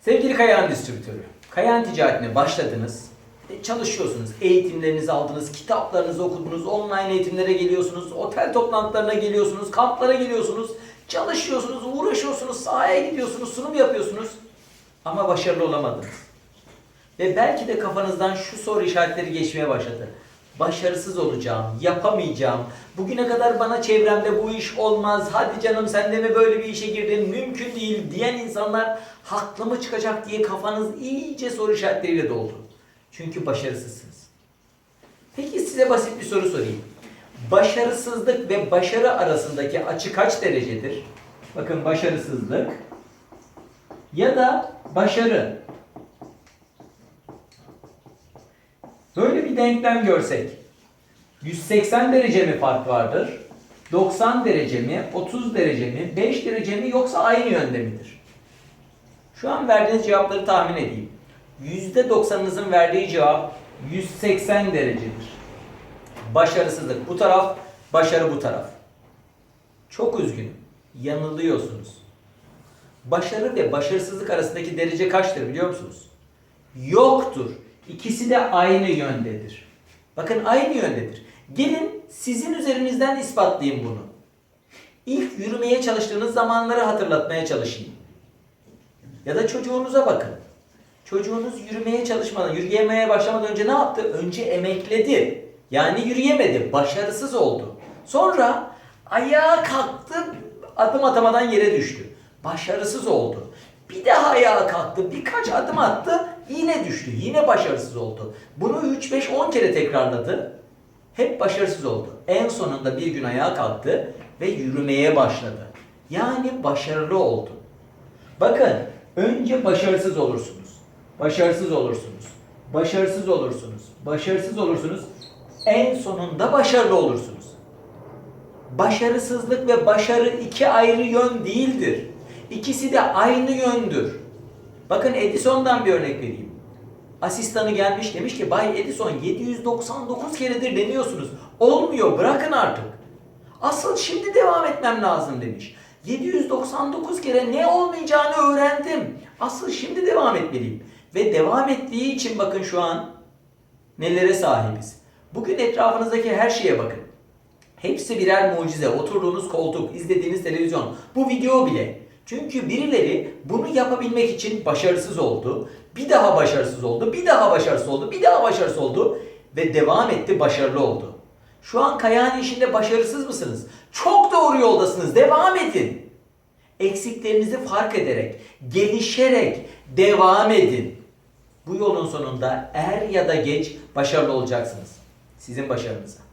Sevgili Kayahan Distribütörü, Kayahan ticaretine başladınız. e, Çalışıyorsunuz, eğitimlerinizi aldınız, kitaplarınızı okudunuz, online eğitimlere geliyorsunuz, otel toplantılarına geliyorsunuz, kamplara geliyorsunuz, çalışıyorsunuz, uğraşıyorsunuz, sahaya gidiyorsunuz, sunum yapıyorsunuz. Ama başarılı olamadınız. Ve belki de kafanızdan şu soru işaretleri geçmeye başladı. Başarısız olacağım, yapamayacağım. Bugüne kadar bana çevremde bu iş olmaz. Hadi canım sen de mi böyle bir işe girdin? Mümkün değil diyen insanlar haklı mı çıkacak diye kafanız iyice soru işaretleriyle doldu. Çünkü başarısızsınız. Peki size basit bir soru sorayım. Başarısızlık ve başarı arasındaki açı kaç derecedir? Bakın başarısızlık ya da başarı Böyle bir denklem görsek 180 derece mi fark vardır? 90 derece mi? 30 derece mi? 5 derece mi? Yoksa aynı yönde midir? Şu an verdiğiniz cevapları tahmin edeyim. %90'ınızın verdiği cevap 180 derecedir. Başarısızlık bu taraf, başarı bu taraf. Çok üzgünüm. Yanılıyorsunuz. Başarı ve başarısızlık arasındaki derece kaçtır biliyor musunuz? Yoktur. İkisi de aynı yöndedir. Bakın aynı yöndedir. Gelin sizin üzerinizden ispatlayayım bunu. İlk yürümeye çalıştığınız zamanları hatırlatmaya çalışayım. Ya da çocuğunuza bakın. Çocuğunuz yürümeye çalışmadan, yürüyemeye başlamadan önce ne yaptı? Önce emekledi. Yani yürüyemedi, başarısız oldu. Sonra ayağa kalktı, adım atamadan yere düştü. Başarısız oldu. Bir daha ayağa kalktı, birkaç adım attı, yine düştü. Yine başarısız oldu. Bunu 3, 5, 10 kere tekrarladı. Hep başarısız oldu. En sonunda bir gün ayağa kalktı ve yürümeye başladı. Yani başarılı oldu. Bakın önce başarısız olursunuz. Başarısız olursunuz. Başarısız olursunuz. Başarısız olursunuz. En sonunda başarılı olursunuz. Başarısızlık ve başarı iki ayrı yön değildir. İkisi de aynı yöndür. Bakın Edison'dan bir örnek vereyim. Asistanı gelmiş demiş ki Bay Edison 799 keredir deniyorsunuz. Olmuyor bırakın artık. Asıl şimdi devam etmem lazım demiş. 799 kere ne olmayacağını öğrendim. Asıl şimdi devam etmeliyim. Ve devam ettiği için bakın şu an nelere sahibiz. Bugün etrafınızdaki her şeye bakın. Hepsi birer mucize. Oturduğunuz koltuk, izlediğiniz televizyon, bu video bile. Çünkü birileri bunu yapabilmek için başarısız oldu. Bir daha başarısız oldu, bir daha başarısız oldu, bir daha başarısız oldu ve devam etti, başarılı oldu. Şu an Kayağın işinde başarısız mısınız? Çok doğru yoldasınız. Devam edin. Eksiklerinizi fark ederek, gelişerek devam edin. Bu yolun sonunda er ya da geç başarılı olacaksınız. Sizin başarınıza.